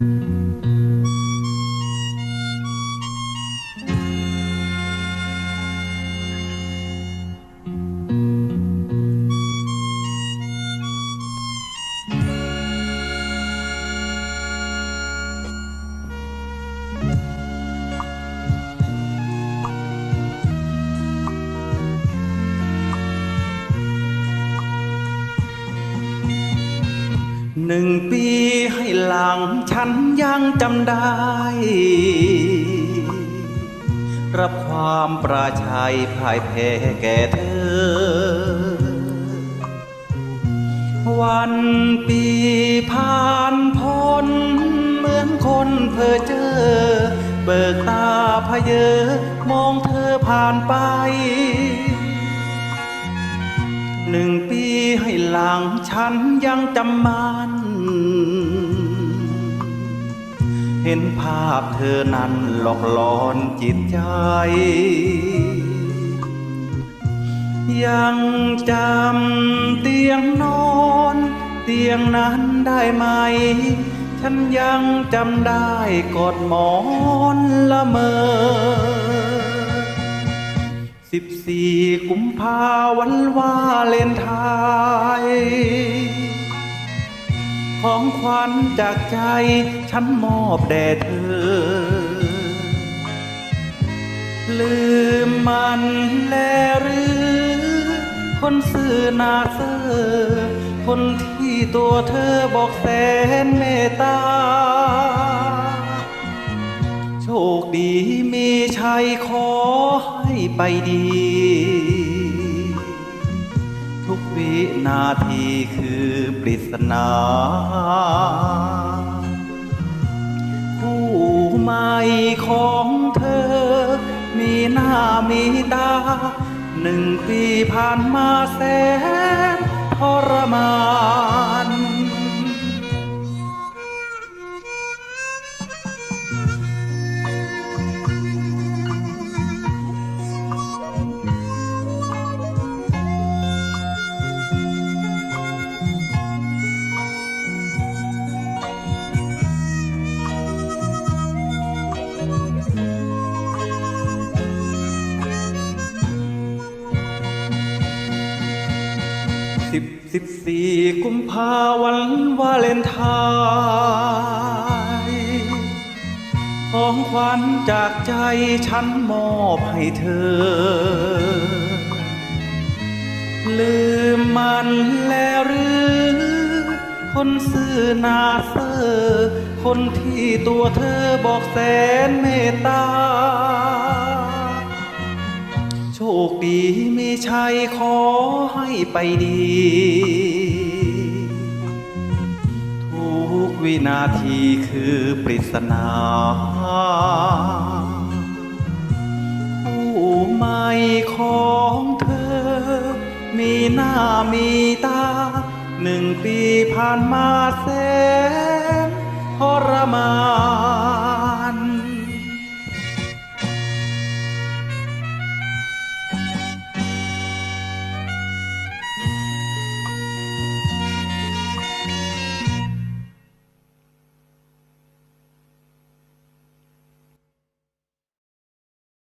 Mm-hmm. หนึ่งปีให้หลังฉันยังจำได้ รับความประชัยพ่ายแพ้แก่เธอ วันปีผ่านพ้นเหมือนคนเพ้อเจอ เบิกตาพเยอมองเธอผ่านไป หนึ่งปี ให้หลังฉันยังจำมันเห็นภาพเธอนั้นหลอกหลอนจิตใจ ยังจำเตียงนอน เตียงนั้นได้ไหม ฉันยังจำได้กอดหมอนละเมอ สิบสี่กุมภาวันวาเลนไทน์ของขวัญจากใจฉันมอบแด่เธอ ลืมมันแลหรือ คนซื่อนาเซอคนที่ตัวเธอบอกแสนเมตตา คดีมีชัยขอให้ไปดี ทุกวินาทีคือปริศนาผู้ใหม่ของเธอ มีหน้ามีตา หนึ่งปีผ่านมาแสน สิบสิบสี่กุมภาวันวาเลนไทน์ของขวัญจากใจฉันมอบให้เธอ ลืมมันแล้วหรือ คนซื่อนาเซอคนที่ตัวเธอบอกแสนเมตตา โชคดีไมีชัยขอให้ไปดี ทุกวินาทีคือปริศนาผู้ใหม่ของเธอ มีหน้ามีตา หนึ่งปีผ่านมาแส